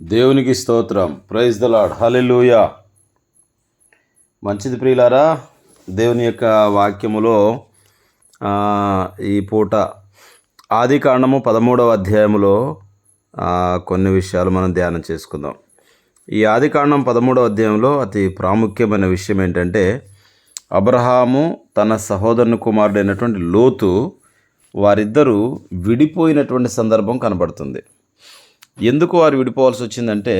దేవునికి స్తోత్రం. Praise the lord hallelujah మంచిది ప్రియులారా దేవుని యొక్క వాక్యములో ఈ పూట ఆది కాండము పదమూడవ అధ్యాయములో కొన్ని విషయాలు మనం ధ్యానం చేసుకుందాం. ఈ ఆది కాండం పదమూడవ అధ్యాయంలో అతి ప్రాముఖ్యమైన విషయం ఏంటంటే అబ్రహాము తన సహోదరుని కుమారుడైనటువంటి లోతు వారిద్దరూ విడిపోయినటువంటి సందర్భం కనబడుతుంది. ఎందుకు వారు విడిపోవాల్సి వచ్చిందంటే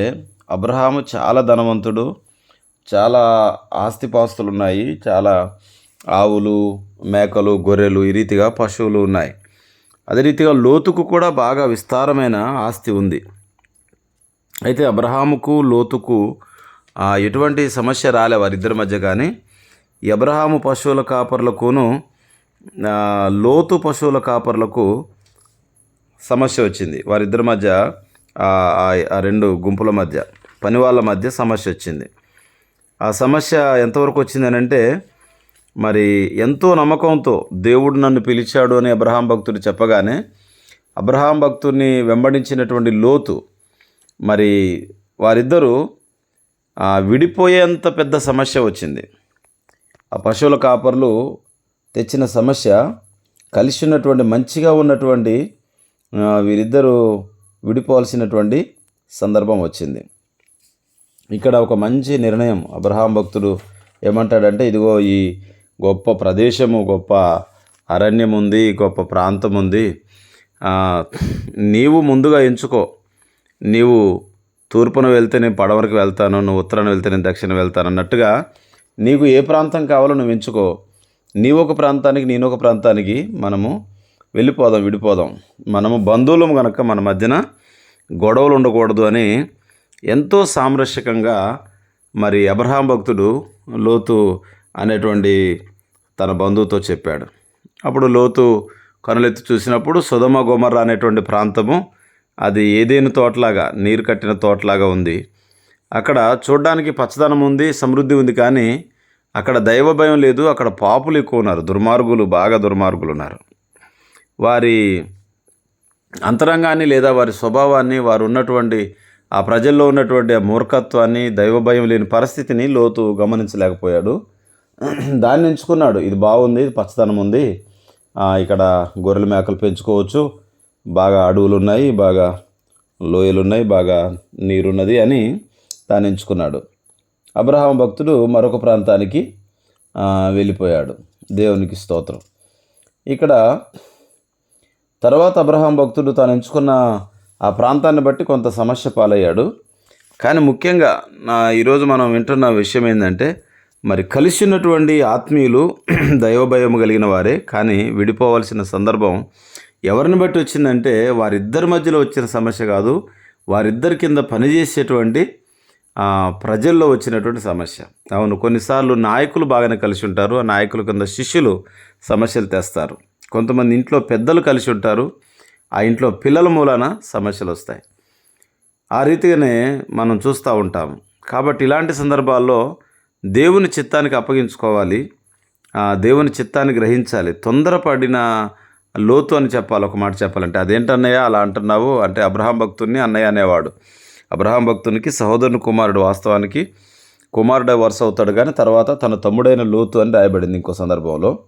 అబ్రహాము చాలా ధనవంతుడు చాలా ఆస్తిపాస్తులు ఉన్నాయి చాలా ఆవులు మేకలు గొర్రెలు ఈ రీతిగా పశువులు ఉన్నాయి. అదే రీతిగా లోతుకు కూడా బాగా విస్తారమైన ఆస్తి ఉంది. అయితే అబ్రహాముకు లోతుకు ఎటువంటి సమస్య రాలే వారిద్దరి మధ్య కానీ. అబ్రహాము పశువుల కాపర్లకును లోతు పశువుల కాపర్లకు సమస్య వచ్చింది. వారిద్దరి మధ్య రెండు గుంపుల మధ్య పని వాళ్ళ మధ్య సమస్య వచ్చింది. ఆ సమస్య ఎంతవరకు వచ్చిందనంటే మరి ఎంతో నమ్మకంతో దేవుడు నన్ను పిలిచాడు అని అబ్రహాం భక్తుడు చెప్పగానే అబ్రహాం భక్తుడిని వెంబడించినటువంటి లోతు మరి వారిద్దరూ విడిపోయేంత పెద్ద సమస్య వచ్చింది. ఆ పశువుల కాపర్లు తెచ్చిన సమస్య కలిసి ఉన్నటువంటి మంచిగా ఉన్నటువంటి వీరిద్దరూ విడిపోవాల్సినటువంటి సందర్భం వచ్చింది. ఇక్కడ ఒక మంచి నిర్ణయం అబ్రహాం భక్తుడు ఏమంటాడంటే ఇదిగో ఈ గొప్ప ప్రదేశము గొప్ప అరణ్యం ఉంది గొప్ప ప్రాంతం ఉంది నీవు ముందుగా ఎంచుకో. నీవు తూర్పున వెళ్తే నేను పడవరకు వెళ్తాను నువ్వు ఉత్తరాన వెళ్తే నేను దక్షిణ వెళ్తాను అన్నట్టుగా నీకు ఏ ప్రాంతం కావాలో నువ్వు ఎంచుకో. నీవు ఒక ప్రాంతానికి నేను ఒక ప్రాంతానికి మనము వెళ్ళిపోదాం విడిపోదాం. మనము బంధువులం కనుక మన మధ్యన గొడవలు ఉండకూడదు అని ఎంతో సామరస్యకంగా మరి అబ్రహాం భక్తుడు లోతు అనేటువంటి తన బంధువుతో చెప్పాడు. అప్పుడు లోతు కనులెత్తి చూసినప్పుడు సుధమ గోమర్ర అనేటువంటి ప్రాంతము అది ఏదేను తోటలాగా నీరు కట్టిన తోటలాగా ఉంది. అక్కడ చూడడానికి పచ్చదనం ఉంది సమృద్ధి ఉంది కానీ అక్కడ దైవ భయం లేదు అక్కడ పాపులు ఎక్కువ ఉన్నారు దుర్మార్గులు బాగా దుర్మార్గులు ఉన్నారు. వారి అంతరంగాన్ని లేదా వారి స్వభావాన్ని వారు ఉన్నటువంటి ఆ ప్రజల్లో ఉన్నటువంటి ఆ మూర్ఖత్వాన్ని దైవభయం లేని పరిస్థితిని లోతు గమనించలేకపోయాడు. దాన్ని ఎంచుకున్నాడు. ఇది బాగుంది ఇది పచ్చదనం ఉంది. ఇక్కడ గొర్రెల మేకలు పెంచుకోవచ్చు. బాగా అడవులు ఉన్నాయి బాగా లోయలు ఉన్నాయి బాగా నీరున్నది అని దాన్ని ఎంచుకున్నాడు. అబ్రహాం భక్తుడు మరొక ప్రాంతానికి వెళ్ళిపోయాడు. దేవునికి స్తోత్రం. ఇక్కడ తర్వాత అబ్రహాం భక్తుడు తాను ఎంచుకున్న ఆ ప్రాంతాన్ని బట్టి కొంత సమస్య పాలయ్యాడు. కానీ ముఖ్యంగా నా ఈరోజు మనం వింటున్న విషయం ఏంటంటే మరి కలిసి ఉన్నటువంటి ఆత్మీయులు దైవభయం కలిగిన వారే కానీ విడిపోవాల్సిన సందర్భం ఎవరిని బట్టి వచ్చిందంటే వారిద్దరి మధ్యలో వచ్చిన సమస్య కాదు వారిద్దరి కింద పనిచేసేటువంటి ప్రజల్లో వచ్చినటువంటి సమస్య. అవును కొన్నిసార్లు నాయకులు బాగానే కలిసి ఉంటారు ఆ నాయకుల కింద శిష్యులు సమస్యలు తెస్తారు. కొంతమంది ఇంట్లో పెద్దలు కలిసి ఉంటారు. ఆ ఇంట్లో పిల్లల మూలాన సమస్యలు వస్తాయి. ఆ రీతిగానే మనం చూస్తూ ఉంటాము కాబట్టి ఇలాంటి సందర్భాల్లో దేవుని చిత్తానికి అప్పగించుకోవాలి. ఆ దేవుని చిత్తాన్ని గ్రహించాలి. తొందరపడిన లోతు అని చెప్పాలి. ఒక మాట చెప్పాలంటే అదేంటన్నయ్య అలా అంటున్నావు? అంటే అబ్రహాం భక్తుడిని అన్నయ్య అనేవాడు. అబ్రహాం భక్తునికి సహోదరుని కుమారుడు వాస్తవానికి కుమారుడే వరుస అవుతాడు. కానీ తర్వాత తన తమ్ముడైన లోతు అని రాయబడింది ఇంకో సందర్భంలో.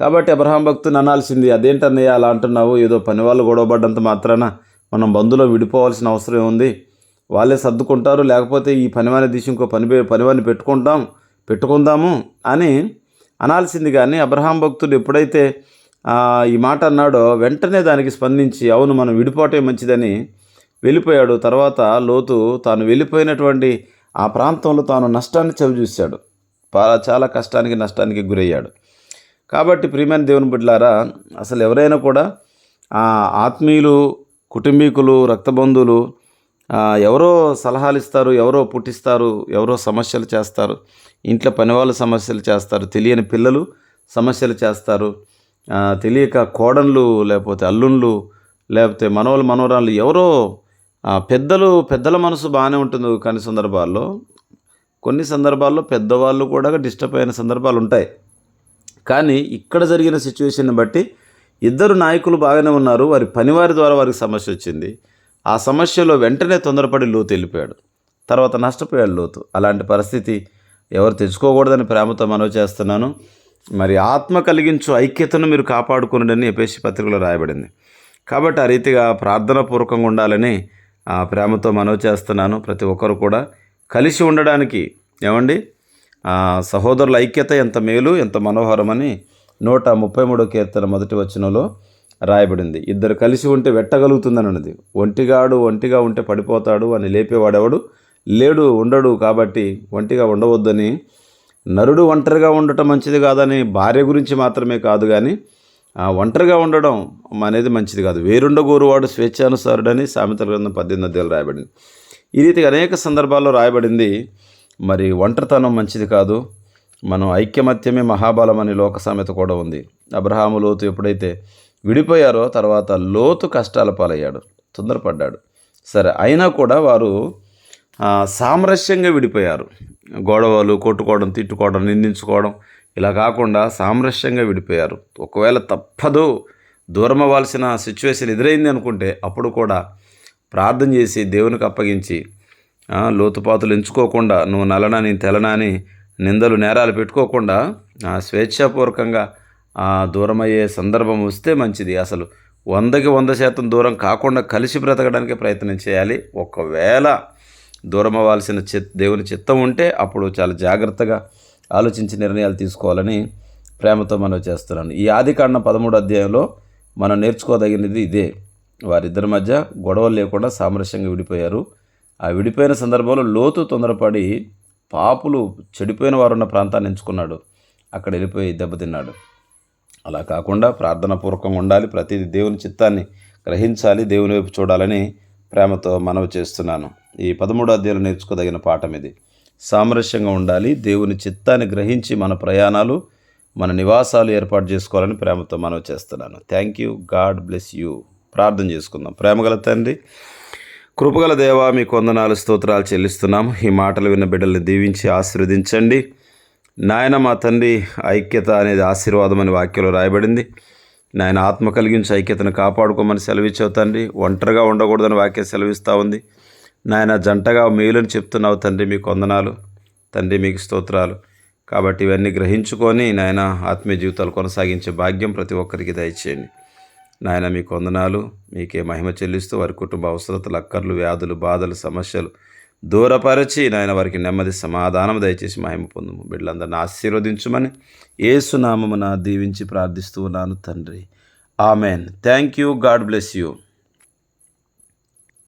కాబట్టి అబ్రహాం భక్తుని అనాల్సింది అదేంటన్నయ్య అలా అంటున్నావు? ఏదో పని వాళ్ళు గొడవపడ్డంత మాత్రాన మనం బంధులో విడిపోవాల్సిన అవసరం ఉంది. వాళ్ళే సర్దుకుంటారు లేకపోతే ఈ పనివాని తీసి ఇంకో పని పనివాన్ని పెట్టుకుంటాం పెట్టుకుందాము అని అనాల్సింది. కానీ అబ్రహాం భక్తుడు ఎప్పుడైతే ఈ మాట అన్నాడో వెంటనే దానికి స్పందించి అవును మనం విడిపోవటం మంచిదని వెళ్ళిపోయాడు. తర్వాత లోతు తాను వెళ్ళిపోయినటువంటి ఆ ప్రాంతంలో తాను నష్టాన్ని చవిచూశాడు. చాలా కష్టానికి నష్టానికి గురయ్యాడు. కాబట్టి ప్రియమైన దేవుని బిడ్డలారా అసలు ఎవరైనా కూడా ఆ, ఆత్మీయులు కుటుంబీకులు రక్తబంధువులు ఎవరో సలహాలు ఇస్తారు ఎవరో పుట్టిస్తారు ఎవరో సమస్యలు చేస్తారు ఇంట్లో పనివాళ్ళు సమస్యలు చేస్తారు తెలియని పిల్లలు సమస్యలు చేస్తారు తెలియక కోడన్లు లేకపోతే అల్లుళ్ళు లేకపోతే మనవలు మనవరాళ్ళు ఎవరో పెద్దలు పెద్దల మనసు బాగానే ఉంటుంది కొన్ని సందర్భాల్లో. కొన్ని సందర్భాల్లో పెద్దవాళ్ళు కూడా డిస్టర్బ్ అయిన సందర్భాలు ఉంటాయి. కానీ ఇక్కడ జరిగిన సిచ్యువేషన్ని బట్టి ఇద్దరు నాయకులు బాగానే ఉన్నారు. వారి పనివారి ద్వారా వారికి సమస్య వచ్చింది. ఆ సమస్యలో వెంటనే తొందరపడి లోతు వెళ్ళిపోయాడు. తర్వాత నష్టపోయాడు లోతు. అలాంటి పరిస్థితి ఎవరు తెచ్చుకోకూడదని ప్రేమతో మనవి చేస్తున్నాను. మరి ఆత్మ కలిగించు ఐక్యతను మీరు కాపాడుకునడని ఎపేసి పత్రికలో రాయబడింది. కాబట్టి ఆ రీతిగా ప్రార్థన పూర్వకంగా ఉండాలని ఆ ప్రేమతో మనవి చేస్తున్నాను. ప్రతి ఒక్కరు కూడా కలిసి ఉండడానికి ఏమండి? సహోదరుల ఐక్యత ఎంత మేలు ఎంత మనోహరమని నూట ముప్పై మూడో కీర్తన మొదటి వచనంలో రాయబడింది. ఇద్దరు కలిసి ఉంటే వెట్టగలుగుతుందని ఉన్నది ఒంటిగాడు ఒంటిగా ఉంటే పడిపోతాడు అని లేపేవాడెవడు? లేడు ఉండడు కాబట్టి ఒంటిగా ఉండవద్దని నరుడు ఒంటరిగా ఉండటం మంచిది కాదని భార్య గురించి మాత్రమే కాదు కానీ ఒంటరిగా ఉండడం అనేది మంచిది కాదు. వేరుండగోరువాడు స్వేచ్ఛానుసారుడని సామెతల గ్రంథం పద్దెనిమిది రాయబడింది. ఈ రీతిగా అనేక సందర్భాల్లో రాయబడింది. మరి ఒంటరితనం మంచిది కాదు. మనం ఐక్యమత్యమే మహాబలం అనే లోక సామెత కూడా ఉంది. అబ్రహాము లోతు ఎప్పుడైతే విడిపోయారో తర్వాత లోతు కష్టాల పాలయ్యాడు. తొందరపడ్డాడు. సరే అయినా కూడా వారు సామరస్యంగా విడిపోయారు. గొడవలు కొట్టుకోవడం తిట్టుకోవడం నిందించుకోవడం ఇలా కాకుండా సామరస్యంగా విడిపోయారు. ఒకవేళ తప్పదు దూరం అవ్వాల్సిన సిచ్యువేషన్ ఎదురైంది అనుకుంటే అప్పుడు కూడా ప్రార్థన చేసి దేవునికి అప్పగించి లోతుపాతులు ఎంచుకోకుండా నువ్వు నలనా నేను తెలనా అని నిందలు నేరాలు పెట్టుకోకుండా స్వేచ్ఛాపూర్వకంగా ఆ, దూరమయ్యే సందర్భం వస్తే మంచిది. అసలు వందకి వంద శాతం దూరం కాకుండా కలిసి బ్రతకడానికి ప్రయత్నం చేయాలి. ఒకవేళ దూరం అవ్వాల్సిన చిత్ దేవుని చిత్తం ఉంటే అప్పుడు చాలా జాగ్రత్తగా ఆలోచించి నిర్ణయాలు తీసుకోవాలని ప్రేమతో మనం చేస్తున్నాను. ఈ ఆది కాండం పదమూడు అధ్యాయంలో మనం నేర్చుకోదగినది ఇదే. వారిద్దరి మధ్య గొడవలు లేకుండా సామరస్యంగా విడిపోయారు. ఆ విడిపోయిన సందర్భంలో లోతు తొందరపడి పాపులు చెడిపోయిన వారున్న ప్రాంతాన్ని ఎంచుకున్నాడు. అక్కడ వెళ్ళిపోయి దెబ్బతిన్నాడు అలా కాకుండా ప్రార్థనాపూర్వకంగా ఉండాలి. ప్రతిదీ దేవుని చిత్తాన్ని గ్రహించాలి. దేవుని వైపు చూడాలని ప్రేమతో మనవి చేస్తున్నాను. ఈ పదమూడో అధ్యాయులు నేర్చుకోదగిన పాఠం ఇది. సామరస్యంగా ఉండాలి. దేవుని చిత్తాన్ని గ్రహించి మన ప్రయాణాలు మన నివాసాలు ఏర్పాటు చేసుకోవాలని ప్రేమతో మనవి చేస్తున్నాను. Thank you God bless you ప్రార్థన చేసుకుందాం. ప్రేమగల తండ్రి కృపగల దేవా మీ కొందనాలు స్తోత్రాలు చెల్లిస్తున్నాము ఈ మాటలు విన్న బిడ్డల్ని దీవించి ఆశీర్వదించండి. నాయన మా తండ్రి ఐక్యత అనేది ఆశీర్వాదం అనే వాక్యంలో రాయబడింది. నాయన ఆత్మ కలిగించి ఐక్యతను కాపాడుకోమని సెలవిచ్చావు తండ్రి. ఒంటరిగా ఉండకూడదని వాక్యం సెలవిస్తూ ఉంది. నాయన జంటగా మేలుని చెప్తున్నావు తండ్రి మీ కొందనాలు తండ్రి మీకు స్తోత్రాలు. కాబట్టి ఇవన్నీ గ్రహించుకొని నాయన ఆత్మీయ జీవితాలు కొనసాగించే భాగ్యం ప్రతి ఒక్కరికి దయచేయండి. నాయన మీ కొందనాలు మీకే మహిమ చెల్లిస్తూ వారి కుటుంబ అవసరతలు అక్కర్లు వ్యాధులు బాధలు సమస్యలు దూరపరచి నాయన వారికి నెమ్మది సమాధానం దయచేసి మహిమ పొందుము. బిడ్డలందరిని ఆశీర్వదించుమని ఏసునామమున దీవించి ప్రార్థిస్తూ ఉన్నాను తండ్రి. Amen. Thank you. God bless you.